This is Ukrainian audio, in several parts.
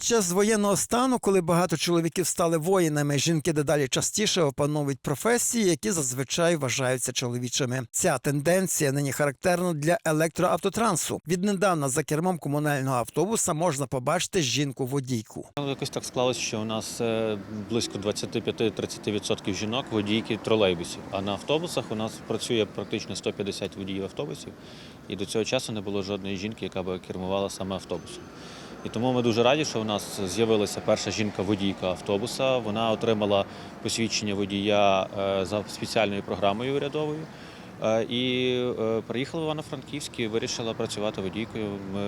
Час воєнного стану, коли багато чоловіків стали воїнами, жінки дедалі частіше опановують професії, які зазвичай вважаються чоловічими. Ця тенденція нині характерна для електроавтотрансу. Віднедавна за кермом комунального автобуса можна побачити жінку-водійку. Ну, Якось так склалося, що у нас е, близько 25-30% жінок водійки тролейбусів. А на автобусах у нас працює практично 150 водіїв автобусів. І до цього часу не було жодної жінки, яка б кермувала саме автобусом. І тому ми дуже раді, що у нас з'явилася перша жінка-водійка автобуса. Вона отримала посвідчення водія е, за спеціальною програмою урядовою. Е, І е, приїхала в Івано-Франківськ і вирішила працювати водійкою. Ми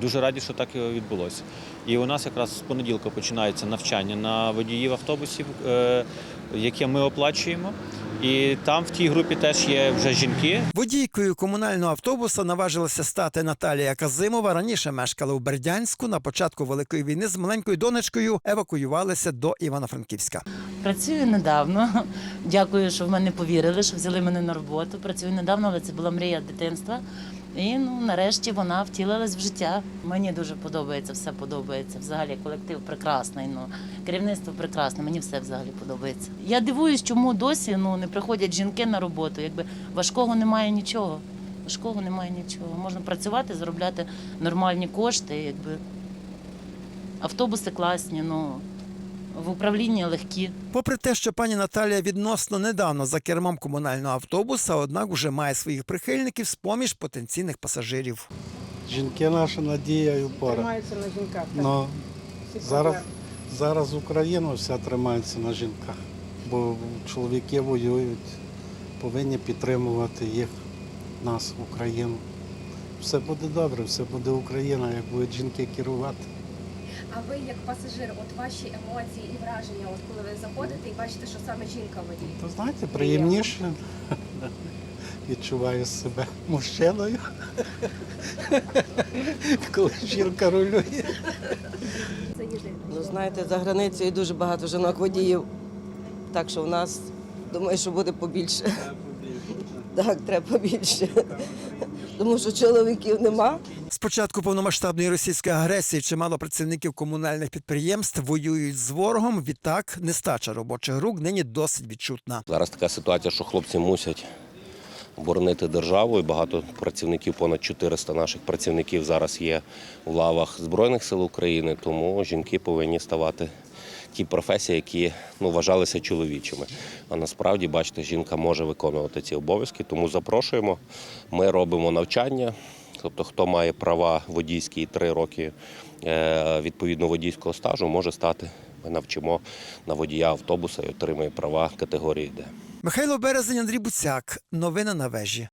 Дуже раді, що так і відбулося. І у нас якраз з понеділка починається навчання на водіїв автобусів, яке ми оплачуємо. І там в тій групі теж є вже жінки. Водійкою комунального автобуса наважилася стати Наталія Казимова. Раніше мешкала у Бердянську. На початку великої війни з маленькою донечкою евакуювалися до Івано-Франківська. Працюю недавно. Дякую, що в мене повірили, що взяли мене на роботу. Працюю недавно, але це була мрія дитинства. І ну нарешті вона втілилась в життя. Мені дуже подобається, все подобається. Взагалі колектив прекрасний. Ну керівництво прекрасне. Мені все взагалі подобається. Я дивуюсь, чому досі ну не приходять жінки на роботу. Якби важкого немає нічого. Важкого немає нічого. Можна працювати, заробляти нормальні кошти. Якби автобуси класні. Ну в управлінні легкі. Попри те, що пані Наталія відносно недавно за кермом комунального автобуса, однак уже має своїх прихильників з поміж потенційних пасажирів. Жінки наша надія і опора. Тримаються на жінках. так. Ну, Всі зараз, зараз Україна вся тримається на жінках, бо чоловіки воюють, повинні підтримувати їх, нас, Україну. Все буде добре, все буде Україна, як будуть жінки керувати. А ви як пасажир, от ваші емоції і враження, от коли ви заходите і бачите, що саме жінка водій? То знаєте, приємніше відчуваю себе мужчиною, коли жінка рулює. Ну, знаєте, за границею дуже багато жінок водіїв. Так що в нас, думаю, що буде побільше. Так, треба побільше. Тому що чоловіків нема. Початку повномасштабної російської агресії чимало працівників комунальних підприємств воюють з ворогом. Відтак нестача робочих рук нині досить відчутна. Зараз така ситуація, що хлопці мусять боронити державу. І багато працівників, понад 400 наших працівників зараз є в лавах Збройних сил України. Тому жінки повинні ставати ті професії, які ну, вважалися чоловічими. А насправді, бачите, жінка може виконувати ці обов'язки. Тому запрошуємо. Ми робимо навчання. Тобто, хто має права водійські три роки е, відповідно водійського стажу, може стати. Ми навчимо на водія автобуса і отримує права категорії Д. Михайло Березень, Андрій Буцяк. Новини на вежі.